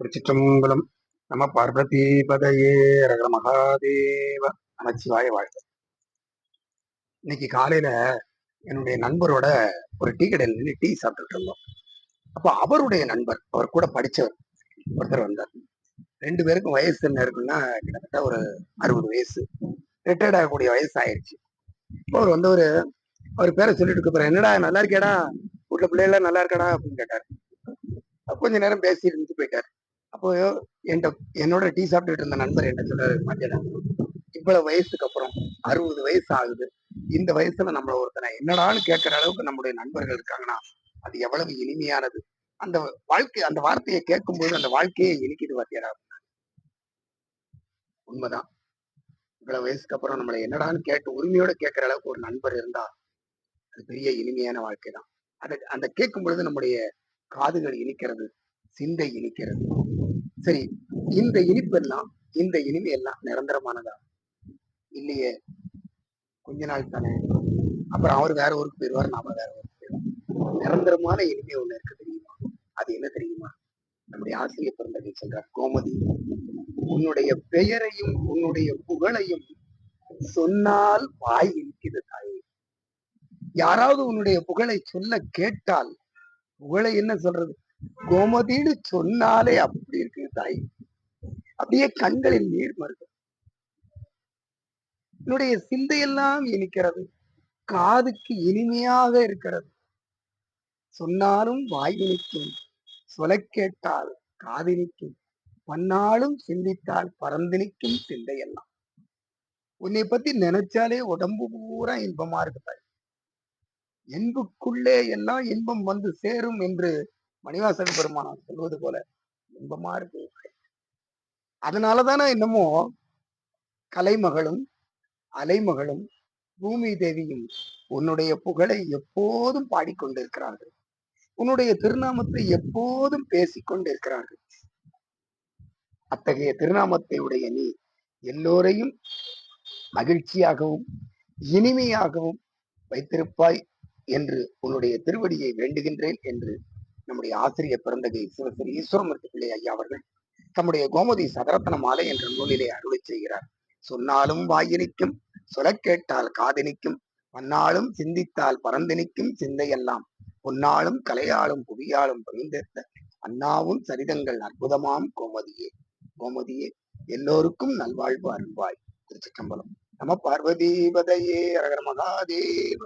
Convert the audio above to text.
திருச்சிற்றம்பலம். நம பார்வதி பதையே ரகர மகாதேவ நமச்சிவாய வாழ்க. இன்னைக்கு காலையில என்னுடைய நண்பரோட ஒரு டீ கடையில் நின்று டீ சாப்பிட்டுட்டு இருந்தோம். அப்போ அவருடைய நண்பர் அவர் கூட படிச்சவர் ஒருத்தர் வந்தார். ரெண்டு பேருக்கும் வயசு என்ன இருக்குன்னா கிட்டத்தட்ட ஒரு அறுபது வயசு. ரிட்டையர்ட் ஆகக்கூடிய வயசு ஆயிடுச்சு இப்போ அவர் வந்து ஒரு அவர் பேரை சொல்லிட்டு இருக்க என்னடா நல்லா இருக்கேடா வீட்டுல பிள்ளைகள்லாம் நல்லா இருக்காடா? அப்படின்னு கேட்டார். கொஞ்ச நேரம் பேசி இருந்துட்டு போயிட்டார். அப்போ என்கிட்ட என்னோட டீ சாப்பிட்டுட்டு இருந்த நண்பர் என்ன சொல்றாரு மத்தியானம் இவ்வளவு வயசுக்கு அப்புறம் அறுபது வயசு ஆகுது. இந்த வயசுல நம்மள ஒருத்தனை என்னடான்னு கேட்கிற அளவுக்கு நம்முடைய நண்பர்கள் இருக்காங்கன்னா அது எவ்வளவு இனிமையானது. அந்த வாழ்க்கை அந்த வார்த்தையை கேட்கும்போது அந்த வாழ்க்கையை இனிக்குது வாத்தியாரா உண்மைதான். இவ்வளவு வயசுக்கு அப்புறம் நம்மளை என்னடான்னு கேட்டு உரிமையோட கேட்கிற அளவுக்கு ஒரு நண்பர் இருந்தா அது பெரிய இனிமையான வாழ்க்கை தான் அதை அந்த கேட்கும் பொழுது நம்முடைய காதுகள் இனிக்கிறது. சிந்தை இனிக்கிறது. சரி இந்த இனிப்பு எல்லாம் இந்த இனிமை எல்லாம் நிரந்தரமானதா? இல்லையே. கொஞ்ச நாள் தானே. அப்புறம் அவர் வேற ஊருக்கு போயிடுவார் நாம வேற ஊருக்கு போயிடுவோம். நிரந்தரமான இனிமை ஒண்ணு இருக்கு தெரியுமா? அது என்ன தெரியுமா? நம்முடைய ஆசிரியர் பிறந்ததை சொல்றார் கோமதி உன்னுடைய பெயரையும் உன்னுடைய புகழையும் சொன்னால் வாய் இருக்கிறது தாயே. யாராவது உன்னுடைய புகழை சொல்ல கேட்டால் புகழை என்ன சொல்றது? கோமதின்னு சொன்னாலே அப்படி இருக்கு தாய். அப்படியே கண்களில் நீர் மருது. என்னுடைய சிந்தையெல்லாம் இனிக்கிறது. காதுக்கு இனிமையாக இருக்கிறது. சொன்னாலும் வாய் இனிக்கும். சொல கேட்டால் காதினிக்கும் பன்னாலும் சிந்தித்தால் பறந்தினிக்கும் சிந்தையெல்லாம். உன்னை பத்தி நினைச்சாலே உடம்பு பூரா இன்பமா இருக்கு தாய். என்புக்குள்ளே எல்லாம் இன்பம் வந்து சேரும் என்று மணிவாசன் பெருமானம் சொல்வது போல இன்பமா இருக்கு. அதனாலதானே என்னமோ கலைமகளும் அலைமகளும் பூமி தேவியும் உன்னுடைய புகழை எப்போதும் பாடிக்கொண்டிருக்கிறார்கள். உன்னுடைய திருநாமத்தை எப்போதும் பேசிக் கொண்டிருக்கிறார்கள் அத்தகைய திருநாமத்தை உடைய நீ எல்லோரையும் மகிழ்ச்சியாகவும் இனிமையாகவும் வைத்திருப்பாய் என்று உன்னுடைய திருவடியை வேண்டுகின்றேன் என்று நம்முடைய ஆசிரியர் பிறந்தகை சிவசரி ஈஸ்வரமூர்த்தி பிள்ளை ஐயா அவர்கள் தம்முடைய கோமதி சதரத்தன மாலை என்ற நூலிலே அருளை செய்கிறார். சொன்னாலும் வாயினிக்கும் சொல கேட்டால் காதினிக்கும் பன்னாலும் சிந்தித்தால் பரந்தினிக்கும் சிந்தையெல்லாம். பொன்னாலும் கலையாலும் புவியாலும் பகிர்ந்தெடுத்த அண்ணாவும் சரிதங்கள் அற்புதமாம் கோமதியே கோமதியே எல்லோருக்கும் நல்வாழ்வு அருள்வாய். திருச்சிற்றம்பலம். நம பார்வதி பதையே அரகர மகாதேவ.